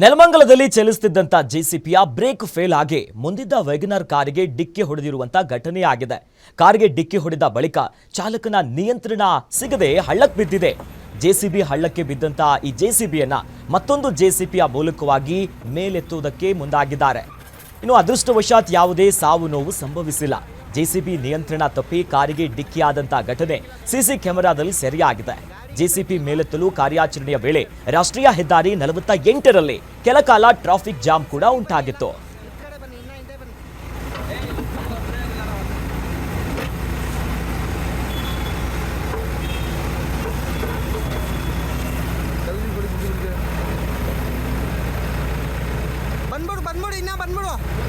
ನೆಲಮಂಗಲದಲ್ಲಿ ಚಲಿಸುತ್ತಿದ್ದಂತ ಜೆಸಿಪಿಯ break fail ಆಗಿ ಮುಂದಿದ್ದ Wegener ಕಾರಿಗೆ ಡಿಕ್ಕಿ ಹೊಡೆದಿರುವಂತ ಘಟನೆ ಆಗಿದೆ. ಕಾರಿಗೆ ಡಿಕ್ಕಿ ಹೊಡೆದ ಬಳಿಕ ಚಾಲಕನ ನಿಯಂತ್ರಣ ಸಿಗದೆ ಹಳ್ಳಕ್ಕೆ ಬಿದ್ದಿದೆ. ಜೆಸಿಬಿ ಹಳ್ಳಕ್ಕೆ ಬಿದ್ದಂತಹ ಈ ಜೆಸಿಬಿಯನ್ನ ಮತ್ತೊಂದು ಜೆಸಿಪಿಯ ಮೂಲಕವಾಗಿ ಮೇಲೆತ್ತುವುದಕ್ಕೆ ಮುಂದಾಗಿದ್ದಾರೆ. ಇನ್ನು ಅದೃಷ್ಟವಶಾತ್ ಯಾವುದೇ ಸಾವು ನೋವು ಸಂಭವಿಸಿಲ್ಲ. ಜೆಸಿಬಿ ನಿಯಂತ್ರಣ ತಪ್ಪಿ ಕಾರಿಗೆ ಡಿಕ್ಕಿಯಾದಂತಹ ಘಟನೆ ಸಿಸಿ ಕ್ಯಾಮೆರಾದಲ್ಲಿ ಸೆರೆಯಾಗಿದೆ. ಜೆಸಿಪಿ ಮೇಲೆತ್ತಲು ಕಾರ್ಯಾಚರಣೆಯ ವೇಳೆ ರಾಷ್ಟ್ರೀಯ ಹೆದ್ದಾರಿ ನಲವತ್ತ ಎಂಟರಲ್ಲಿ ಕೆಲಕಾಲ ಟ್ರಾಫಿಕ್ ಜಾಮ್ ಕೂಡ ಉಂಟಾಗಿತ್ತು. ಬಂದ್ಬಿಡು ಬಂದ್ಬಿಡು ಇನ್ನ ಬಂದ್ಬಿಡು.